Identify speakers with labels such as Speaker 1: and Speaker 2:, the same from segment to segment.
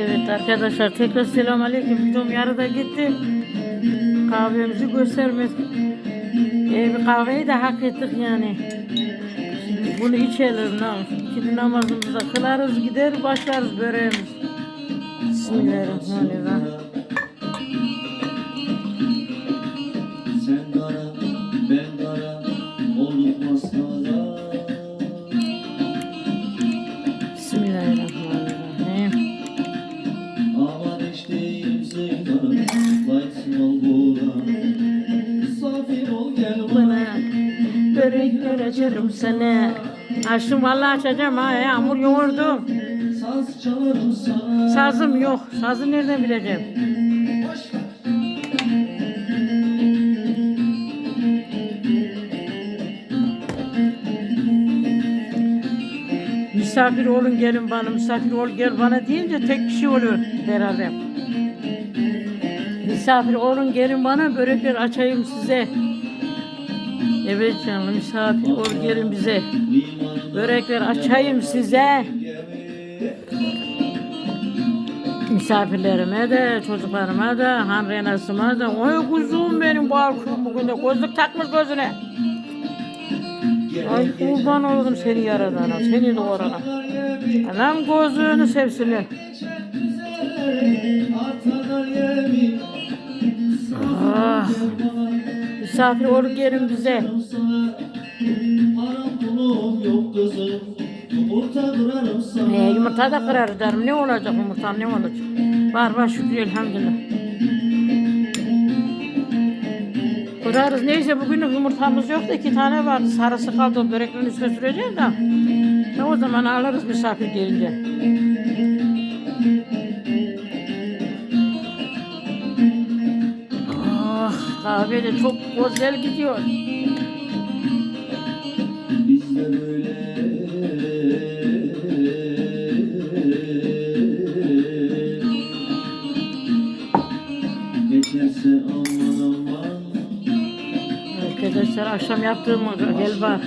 Speaker 1: Evet arkadaşlar tekrar selam aleyküm. Videom yarıda gitti. Kahvemizi göstermedik. Ee, bir kahveyi de hak ettik yani. Şimdi bunu içelim. nam- Şimdi namazımızı kılarız gider başlarız böreğimiz. Bismillahirrahmanirrahim. Bana börekler açarım sana. Açtım vallahi açacağım ha yağmur yoğurdu.
Speaker 2: Saz çalarım sana.
Speaker 1: Sazım yok. Sazı nereden bileceğim? Misafir olun gelin bana, misafir ol gel bana deyince tek kişi oluyor herhalde. Misafir olun gelin bana, börekler açayım size. Evet canım, misafir ol gelin bize. Börekler açayım size. Misafirlerime de, çocuklarıma da, han renasıma da. Oy kuzum benim bu halkım bugün de gözlük takmış gözüne. Ay kurban oldum seni yaradana, seni doğurana. Anam gözlüğünü sevsinler. Ah, misafir ol gelin bize.
Speaker 2: yok.
Speaker 1: Ee, yumurta da kırar derim. Ne olacak yumurta ne olacak? Var var şükür elhamdülillah. Kırarız. Neyse bugün yumurtamız yoktu. iki tane vardı. Sarısı kaldı. Böreklerin üstüne süreceğiz de. E, o zaman alırız misafir gelince. Kahve de çok güzel gidiyor.
Speaker 2: Biz de böyle Geçerse aman aman
Speaker 1: Arkadaşlar akşam yaptığım helva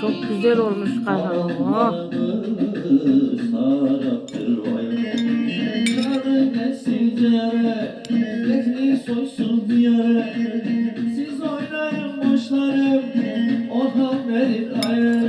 Speaker 1: çok güzel olmuş kahve. Oh.
Speaker 2: sussun diyarım Siz oynayın boşlarım. Orhan verin ayrı